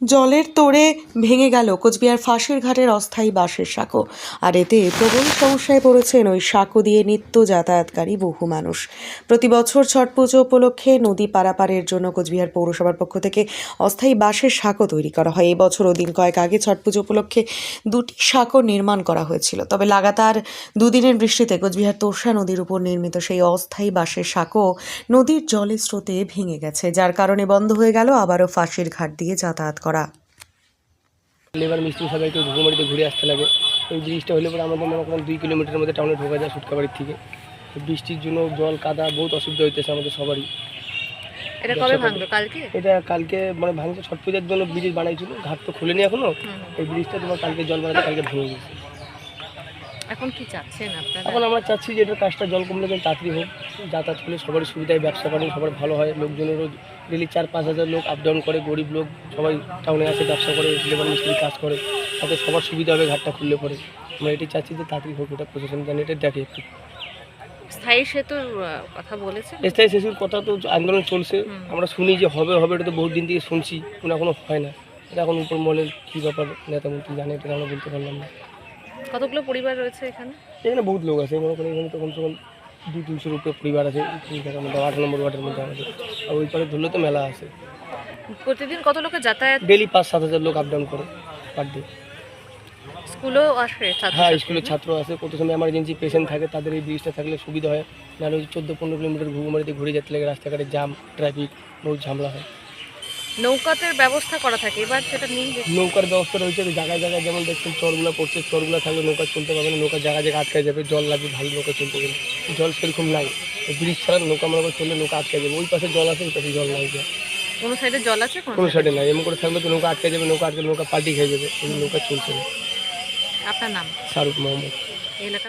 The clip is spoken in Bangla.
জলের তোড়ে ভেঙে গেল কোচবিহার ফাঁসির ঘাটের অস্থায়ী বাঁশের সাঁকো। আর এতে প্রবল সমস্যায় পড়েছেন ওই সাঁকো দিয়ে নিত্য যাতায়াতকারী বহু মানুষ। প্রতি বছর ছট পুজো উপলক্ষে নদী পারাপারের জন্য কোচবিহার পৌরসভার পক্ষ থেকে অস্থায়ী বাঁশের সাঁকো তৈরি করা হয়। এই বছরও দিন কয়েক আগে ছট পুজো উপলক্ষে দুটি সাঁকো নির্মাণ করা হয়েছিল। তবে লাগাতার দুদিনের বৃষ্টিতে কোচবিহার তোষা নদীর উপর নির্মিত সেই অস্থায়ী বাঁশের সাঁকো নদীর জলের স্রোতে ভেঙে গেছে, যার কারণে বন্ধ হয়ে গেল আবারও ফাঁসির ঘাট দিয়ে যাতায়াত করা। লেবার মিস্ত্রি সবাই একটু ঘুঘুমারিতে ঘুরে আসতে লাগে। ওই ব্রিজটা হলে পরে আমাদের মনে করেন দুই কিলোমিটারের মধ্যে টাউনে ঢোকা যায় সুটকাবাড়ির থেকে। বৃষ্টির জন্য জল কাদা বহুত অসুবিধা হইতেছে আমাদের সবারই। এটা কবে ভাঙলো? কালকে? এটা কালকে মানে ভাঙছে ছট পূজার জন্য ব্রিজ বানাইছিল ঘাট তো খুলেনি এখনও। এই ব্রিজটা তোমার কালকে জল বানাতে কালকে ভেঙে গেছে। এখন কি চাচ্ছেন আপনারা? এখন আমরা চাচ্ছি যে এটার কাজটা জল কমলে যেন তাড়াতাড়ি হোক যাতায়াত করলে সবারই সুবিধায় ব্যবসা করেন সবার ভালো হয় লোকজনেরও ডেলি চার পাঁচ হাজার লোক আপ ডাউন করে গরিব লোক সবাই টাউনে আসে ব্যবসা করে লেবার মিস্ত্রি কাজ করে তাতে সবার সুবিধা হবে ঘাটটা খুললে পরে। আমরা এটি চাচ্ছি যে তাড়াতাড়ি হোক এটা প্রশাসন জানি এটা দেখে একটু। স্থায়ী সেতুর কথা বলেছেন? স্থায়ী শিশুর কথা তো আন্দোলন চলছে আমরা শুনি যে হবে হবে এটা তো বহুত দিন থেকে শুনছি কিন্তু এখনও হয় না। এটা এখন উপর মহলের কী ব্যাপার নেতা মন্ত্রী জানে এটা আমরা বলতে পারলাম না। কতগুলো পরিবার রয়েছে এখানে? এখানে বহুত লোক আছে। মনে করেন এখানে তো কমসে কম দু তিনশোর উপরে পরিবার আছে। মধ্যে আট নম্বর ওয়ার্ডের মধ্যে আমাদের। আর ওই পারে ধরলে তো মেলা আছে। প্রতিদিন কত লোকের যাতায়াত? ডেলি পাঁচ সাত হাজার লোক আপ ডাউন করে পার ডে স্কুলেও আসে হ্যাঁ স্কুলের ছাত্র আছে। কত সময় এমার্জেন্সি পেশেন্ট থাকে তাদের এই ব্রিজটা থাকলে সুবিধা হয়। নাহলে চোদ্দ পনেরো কিলোমিটার ঘুঘুমারিতে ঘুরে যেতে লাগে। রাস্তাঘাটে জাম ট্রাফিক বহুত ঝামেলা হয়। নৌকাতের ব্যবস্থা করা থাকে এবার সেটা নেই নৌকার ব্যবস্থা রয়েছে জায়গায় জায়গায় যেমন দেখছেন চরগুলো পড়ছে চরগুলো থাকলে নৌকা চলতে পারবে না নৌকা জায়গায় জায়গায় আটকে যাবে জল লাগবে ভালো নৌকা চলতে গেলে জল সেরকম নাই। ব্রিজ ছাড়া নৌকা মনে করে চললে নৌকা আটকে যাবে ওই পাশে জল আছে ওই পাশে জল নাই। যায় কোনো সাইডে জল আছে কোনো সাইডে নাই এমন করে থাকলে তো নৌকা আটকে যাবে নৌকা আটকে নৌকা পাল্টি খেয়ে যাবে নৌকা চলছে না। আপনার নাম? শাহরুখ মোহাম্মদ এলাকা